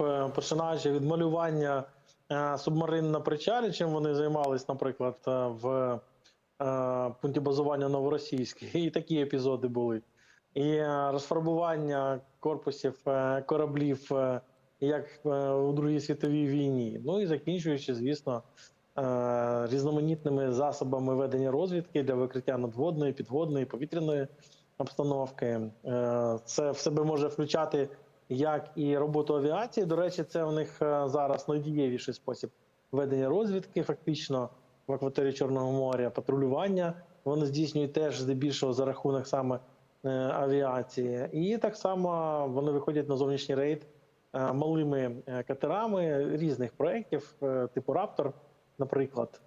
е, починаючи від малювання е, субмарин на причалі, чим вони займались, наприклад, е, в пункті базування Новоросійський, і такі епізоди були. І розфарбування корпусів кораблів, як у Другій світовій війні. Ну і закінчуючи, звісно, різноманітними засобами ведення розвідки для викриття надводної, підводної, повітряної обстановки. Це в себе може включати як і роботу авіації. До речі, це у них е, зараз найдієвіший спосіб ведення розвідки, фактично в акваторії Чорного моря, патрулювання. Вони здійснюють теж здебільшого за рахунок саме е, авіації. І так само вони виходять на зовнішній рейд е, малими катерами різних проєктів, типу Раптор, наприклад.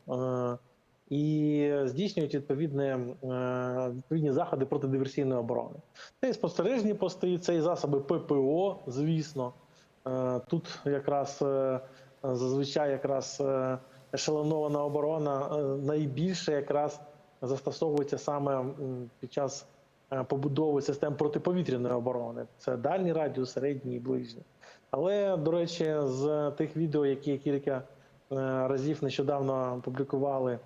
І здійснюють відповідне, е, відповідні заходи протидиверсійної оборони. Це і спостережні пости, це і засоби ППО, звісно. Е, Тут якраз е, зазвичай якраз ешелонована оборона найбільше якраз застосовується саме під час побудови систем протиповітряної оборони. Це дальній радіус, середній і ближній. Але, до речі, з тих відео, які кілька разів нещодавно публікували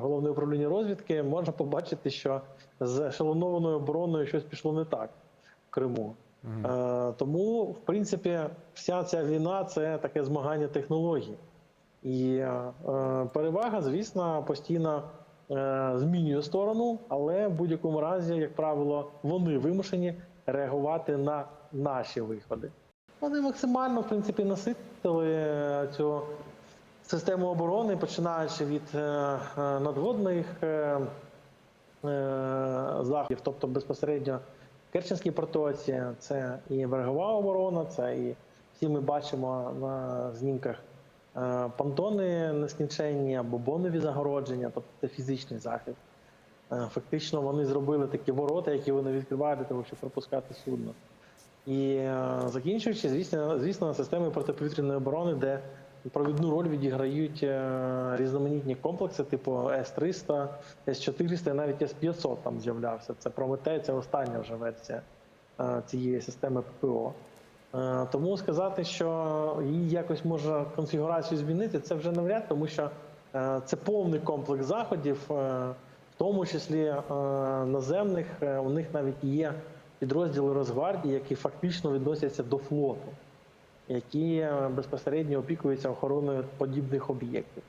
головне управління розвідки, можна побачити, що з ешелонованою обороною щось пішло не так в Криму. Е, Тому, в принципі, вся ця війна це таке змагання технологій. І е, перевага, звісно, постійно е, змінює сторону, але в будь-якому разі, як правило, вони вимушені реагувати на наші виходи. Вони максимально, в принципі, наситили е, цю систему оборони, починаючи від е, е, надводних е, заходів, тобто безпосередньо Керченській протоці, це і берегова оборона, це і всі ми бачимо на знімках понтони нескінченні або бонові загородження, тобто це фізичний захід. Фактично вони зробили такі ворота, які вони відкривають для того, щоб пропускати судно. І закінчуючи, звісно, звісно, системи протиповітряної оборони, де провідну роль відіграють е, різноманітні комплекси, типу С-300, С-400 і навіть С-500 там з'являвся. Це Прометей, це остання вже версія е, цієї системи ППО. Е, Тому сказати, що її якось можна конфігурацію змінити, це вже навряд, тому що це повний комплекс заходів, в тому числі наземних. У них навіть є підрозділи Росгвардії, які фактично відносяться до флоту, які е, безпосередньо опікуються охороною подібних об'єктів.